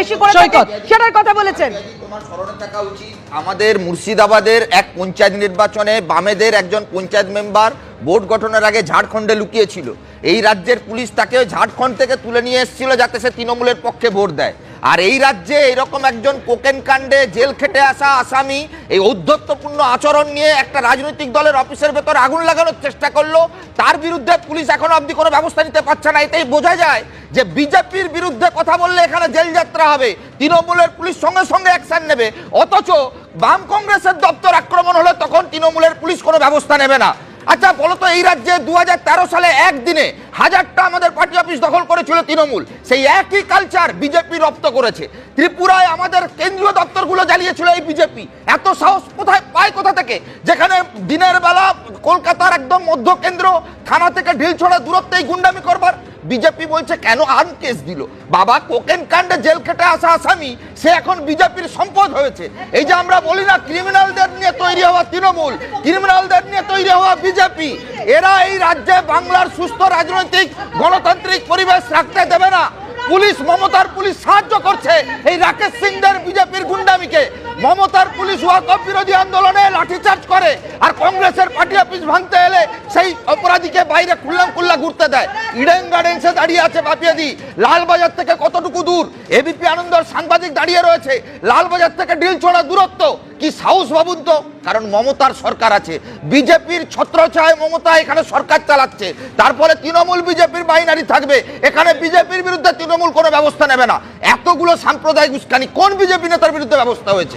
বেশি করে থাকে সেটার কথা বলেছেন। আমাদের মুর্শিদাবাদের এক পঞ্চায়েত নির্বাচনে বামেদের একজন পঞ্চায়েত মেম্বার ভোট গঠনের আগে ঝাড়খণ্ডে লুকিয়েছিল। এই রাজ্যের পুলিশ তাকে ঝাড়খণ্ড থেকে তুলে নিয়ে এসেছিল যাতে সে তৃণমূলের পক্ষে ভোট দেয়। আর এই রাজ্যে এরকম একজন কোকেন কাণ্ডে জেল খেটে আসা আসামি এই ঔদ্ধত্যপূর্ণ আচরণ নিয়ে একটা রাজনৈতিক দলের অফিসের ভেতর আগুন লাগানোর চেষ্টা করল। তার বিরুদ্ধে পুলিশ এখনও অবধি কোনো ব্যবস্থা নিতে পারছে না এতেই বোঝা যায় যে বিজেপির বিরুদ্ধে কথা বললে এখানে জেল যাত্রা হবে, তৃণমূলের পুলিশ সঙ্গে সঙ্গে অ্যাকশন নেবে। অথচ বাম কংগ্রেসের দপ্তর আক্রমণ হলে তখন তৃণমূলের পুলিশ কোনো ব্যবস্থা নেবে না। আচ্ছা বলতো এই রাজ্যে দু হাজার তেরো সালে একদিনে হাজারটা আমাদের পার্টি অফিস দখল করেছিল তৃণমূল। সেই একই কালচার বিজেপি রপ্ত করেছে। ত্রিপুরায় আমাদের কেন্দ্রীয় দপ্তরগুলো জ্বালিয়েছিল এই বিজেপি। এত সাহস কোথায় পায় কোথা থেকে? যেখানে দিনের বেলা কলকাতার একদম মধ্য কেন্দ্র থানা থেকে ঢিল ছড়া দূরত্বেই গুন্ডামি করবার। বিজেপি বলছে, কেন আর্ম কেস দিল? বাবা, কোকেন কাণ্ডে জেল খেটে আসা আসামি, সে এখন বিজেপির সম্পদ হয়েছে। এই যে আমরা বলি না, ক্রিমিনালদের নিয়ে তৈরি হওয়া তৃণমূল, ক্রিমিনালদের নিয়ে তৈরি হওয়া বিজেপি। এরা এই রাজ্যে বাংলার সুস্থ রাজনৈতিক, গণতান্ত্রিক পরিবেশ রাখতে দেবে না। পুলিশ মমতার পুলিশ সাহায্য করছে এই রাকেশ সিংদের বিজেপির গুন্ডামিকে। মমতার পুলিশ ওয়াকফ বিরোধী আন্দোলনে লাঠিচার্জ করে আর কংগ্রেসের পার্টি অফিস ভাঙতে এলে সেই অপরাধীকে বাইরে খুল্লাম খুল্লা ঘুরতে দেয়। ইডেন গার্ডেন্সে দাঁড়িয়ে আছে বাপিয়াদি। লালবাজার থেকে কতটুকু দূর? এবিপি আনন্দর সাংবাদিক দাঁড়িয়ে রয়েছে। লালবাজার থেকে ডিল ছোড়া দূরত্ব। কি সাহস ভাবুন তো? কারণ মমতার সরকার আছে। বিজেপির ছত্রছায় মমতা এখানে সরকার চালাচ্ছে। তারপরে তৃণমূল বিজেপির বাইনারি থাকবে। এখানে বিজেপির বিরুদ্ধে তৃণমূল কোনো ব্যবস্থা নেবে না। এতগুলো সাম্প্রদায়িক উস্কানি। কোন বিজেপি নেতার বিরুদ্ধে ব্যবস্থা হয়েছে?